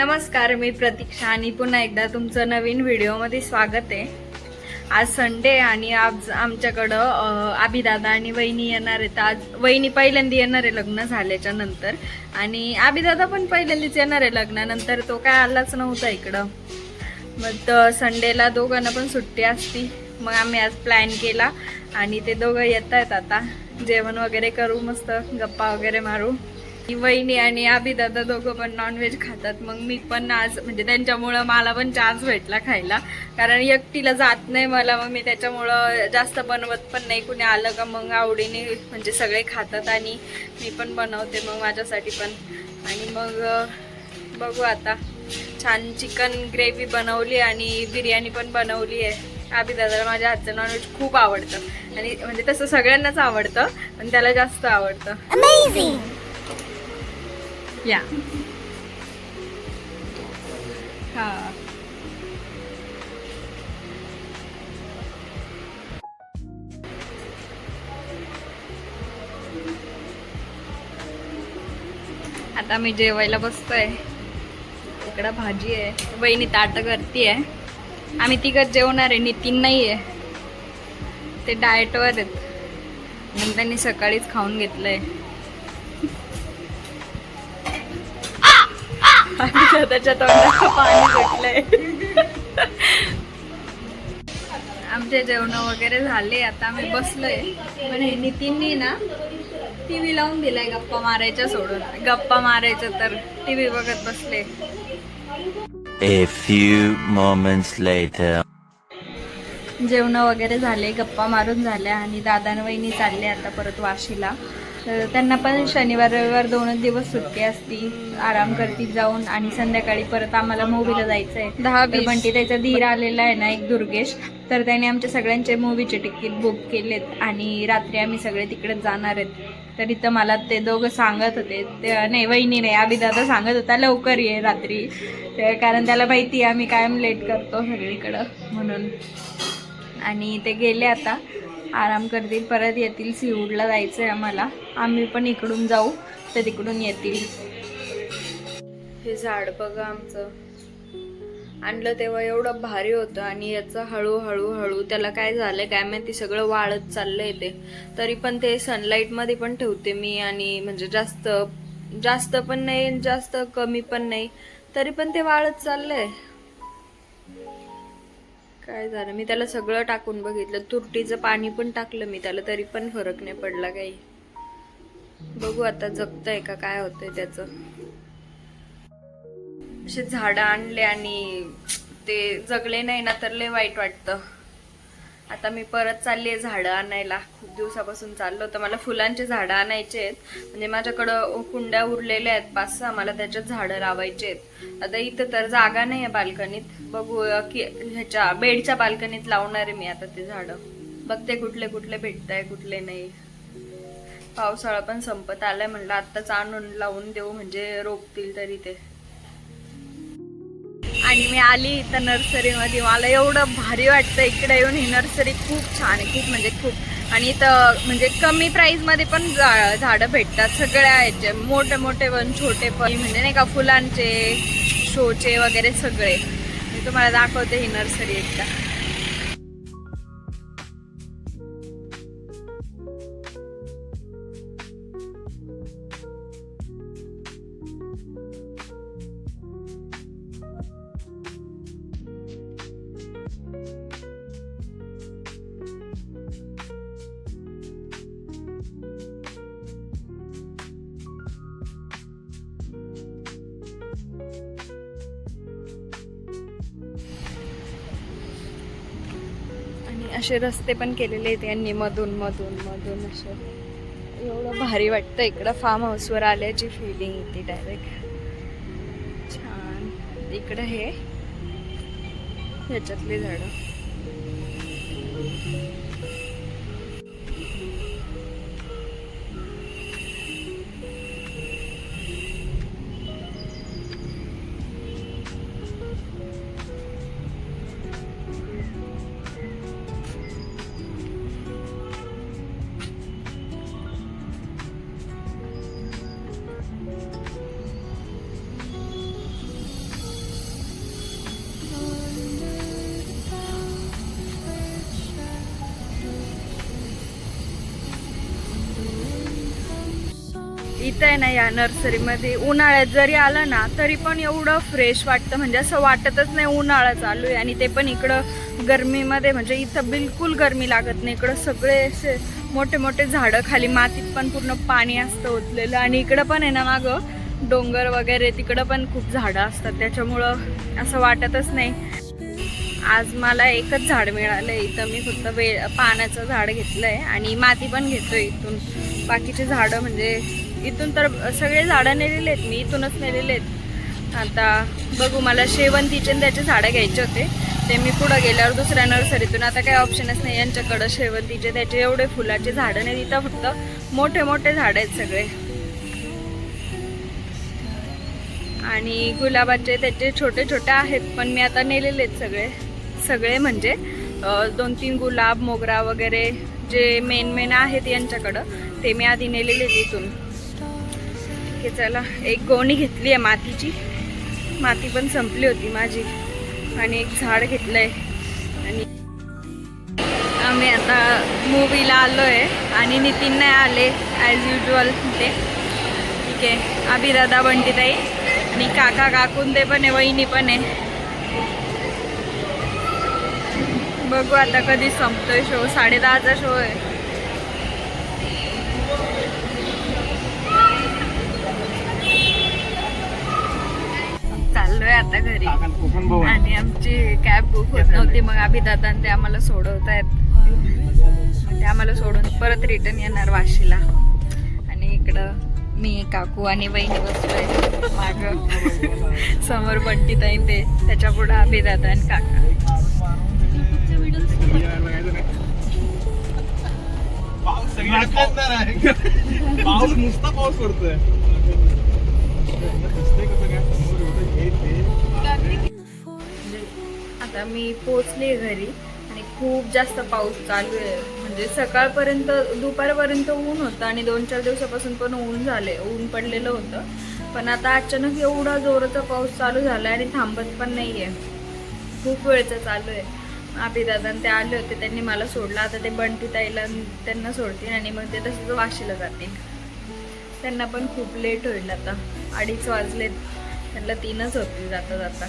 नमस्कार मी प्रतीक्षा आणि पुन्हा एकदा तुमचं नवीन व्हिडिओमध्ये स्वागत आहे. आज संडे आणि आज आमच्याकडं आबीदादा आणि वहिनी येणार आहेत. आज वहिनी पहिल्यांदा येणार आहे लग्न झाल्याच्यानंतर. आणि आबीदादा पण पहिल्यांदाच येणार आहे लग्नानंतर तो काय आलाच नव्हता इकडं. मग तर संडेला दोघांना पण सुट्टी असती. मग आम्ही आज प्लॅन केला आणि ते दोघं येत आहेत आता. जेवण वगैरे करू मस्त गप्पा वगैरे मारू. वहिनी आणि दादा दोघं पण नॉनव्हेज खातात. मग मी पण आज म्हणजे त्यांच्यामुळं मला पण चान्स भेटला खायला. कारण एकटीला जात नाही मला मग मी त्याच्यामुळं जास्त बनवत पण नाही. कुणी आलं का मग आवडीने म्हणजे सगळे खातात आणि मी पण बनवते मग माझ्यासाठी पण. आणि मग बघू आता. छान चिकन ग्रेव्ही बनवली आणि बिर्याणी पण बनवली आहे. आबी दादाला माझ्या हातचं नॉनव्हेज खूप आवडतं. आणि म्हणजे तसं सगळ्यांनाच आवडतं पण त्याला जास्त आवडतं. या हा आता मी जेवायला बसतोय. इकडं भाजी आहे. वहिनी ताट करते आहे आम्ही तिघं जेवणार आहे. नितीन नाही आहे ते डाएटवर आहेत. म्हणून त्यांनी सकाळीच खाऊन घेतलंय. आणि त्याच्या तोंडात पाणी सुटलंय. आमचे जेवण वगैरे झाले आता आम्ही बसलोय. पण हे नितीननी ना टीव्ही लावून दिलाय गप्पा मारायच्या सोडून. गप्पा मारायचं तर टीव्ही बघत बसले. A few moments later. जेवण वगैरे झाले गप्पा मारून झाल्या आणि दादा आणि वहिनी चालले आता परत वाशीला. तर त्यांना पण शनिवार रविवार दोनच दिवस सुट्टी असती. आराम करतील जाऊन आणि संध्याकाळी परत आम्हाला मूवीला जायचं आहे दहा बंटी त्याचा धीर आलेला आहे ना एक दुर्गेश. तर त्याने आमच्या सगळ्यांचे मूवीचे तिकीट बुक केलेत आणि रात्री आम्ही सगळे तिकडेच जाणार आहेत. तर इथं मला ते दोघं सांगत होते. ते नाही वहिनी नाही आम्ही दादा सांगत होता लवकर ये रात्री. ते कारण त्याला माहिती आहे आम्ही कायम लेट करतो सगळीकडं म्हणून. आणि ते गेले आता. आराम करतील. परत येतील. सिऊडला जायचं आहे आम्हाला. आम्ही पण इकडून जाऊ. तर तिकडून येतील. हे झाड बघा आमचं. आणलं तेव्हा एवढं भारी होतं आणि याचं हळूहळू हळू त्याला काय झालंय काय माहिती सगळं वाळत चाललंय ते. तरी पण ते सनलाईटमध्ये पण ठेवते मी आणि म्हणजे जास्त जास्त पण नाही जास्त कमी पण नाही. तरी पण ते वाळत चाललंय. काय झालं? मी त्याला सगळं टाकून बघितलं. तुरटीचं पाणी पण टाकलं मी त्याला तरी पण फरक नाही पडला काही. बघू आता जगतंय का काय होतंय त्याचं. असे झाडं आणले आणि ते जगले नाही ना तर लय वाईट वाटतं. आता मी परत चालली आहे झाडं आणायला. खूप दिवसापासून चाललं होतं. मला फुलांचे झाडं आणायचे आहेत. म्हणजे माझ्याकडं कुंड्या उरलेल्या आहेत. पाच सहा मला त्याच्यात झाडं लावायचे आहेत. आता इथं तर जागा नाही आहे बाल्कनीत. बघू की ह्याच्या बेडच्या बाल्कनीत लावणार आहे मी आता ते झाडं. बघते कुठले कुठले भेटत आहे कुठले नाही. पावसाळा पण संपत आलाय म्हणलं आत्ताच आणून लावून देऊ. म्हणजे रोपतील तरी ते. आणि मी आली इथं नर्सरीमध्ये. मला एवढं भारी वाटतं इकडे येऊन ही नर्सरी खूप छान आहे खूप म्हणजे खूप. आणि इथं म्हणजे कमी प्राईजमध्ये पण झाडं भेटतात सगळ्या ह्याचे मोठे मोठे पण छोटे पण म्हणजे नाही का फुलांचे शोचे वगैरे सगळे. मी तुम्हाला दाखवते ही नर्सरी एकदा. असे रस्ते पण केलेले आहेत यांनी मधून मधून मधून असे. एवढं भारी वाटतं इकडं. फार्म हाऊसवर आल्याची फिलिंग येते डायरेक्ट छान. इकडं हे. ह्याच्यातली झाडं. आहे ना या नर्सरीमध्ये? उन्हाळ्यात जरी आलं ना तरी पण एवढं फ्रेश वाटतं. म्हणजे असं वाटतच नाही उन्हाळा चालू आहे. आणि ते पण इकडं गरमीमध्ये म्हणजे इथं बिलकुल गरमी लागत नाही. इकडं सगळे असे मोठे मोठे झाडं खाली मातीत पण पूर्ण पाणी असतं ओतलेलं. आणि इकडं पण आहे ना मागं डोंगर वगैरे तिकडं पण खूप झाडं असतात. त्याच्यामुळं असं वाटतच नाही. आज मला एकच झाड मिळालं इथं मी फक्त वे पाण्याचं झाड घेतलं आहे आणि माती पण घेतोय इथून. बाकीचे झाडं म्हणजे इथून तर सगळे झाडं नेलेले आहेत मी इथूनच नेलेले आहेत. आता बघू मला शेवंतीचे आणि त्याचे झाडं घ्यायचे होते. ते मी पुढं गेल्यावर दुसऱ्या नर्सरीतून आता काही ऑप्शनच नाही यांच्याकडं शेवंतीचे त्याचे एवढे फुलाचे झाडं नाही तिथं फक्त मोठे मोठे झाडं आहेत सगळे. आणि गुलाबाचे त्याचे छोटे छोटे आहेत पण मी आता नेलेले आहेत सगळे. सगळे म्हणजे दोन तीन गुलाब मोगरा वगैरे जे मेन मेन आहेत यांच्याकडं ते मी आधी नेलेले तिथून ओके ठीक आहे चला. एक गोणी घेतली आहे मातीची. माती पण संपली होती माझी. आणि एक झाड घेतलं आहे आणि आम्ही आता मूवीला आलो आहे आणि नितीन नाही आले ॲज युजल ते ठीक आहे. अभिदादा बंटीताई आणि काका काकून ते पण आहे वहिनी पण आहे. बघू आता कधी संपतोय शो साडे दहाचा शो आहे. चाललोय आता घरी. आणि आमची कॅब बुक होत नव्हती. मग अभिदादा आणि ते आम्हाला सोडवत आहेत ते आम्हाला सोडून परत रिटर्न येणार वाशीला. आणि इकडं मी काकू आणि बहिणी बसलोय. माग. समोर बंटी ताई ते. त्याच्या पुढं अभिदादा आणि काका. पाऊस नुसता पाऊस पडतोय. आता मी पोचले घरी आणि खूप जास्त पाऊस चालू आहे. म्हणजे सकाळपर्यंत दुपारपर्यंत ऊन होतं आणि दोन चार दिवसापासून पण ऊन झाले ऊन पडलेलं होतं. पण आता अचानक एवढा जोराचा पाऊस चालू झाला आणि थांबत पण नाही आहे खूप वेळचं चालू आहे. अभिदादा ते आले होते त्यांनी मला सोडलं. आता ते बंटी ताईला त्यांना सोडतील आणि मग ते तसंच वाशीला जातील. त्यांना पण खूप लेट होईल आता. अडीच वाजलेत. त्यांना तीनच होती जाता जाता.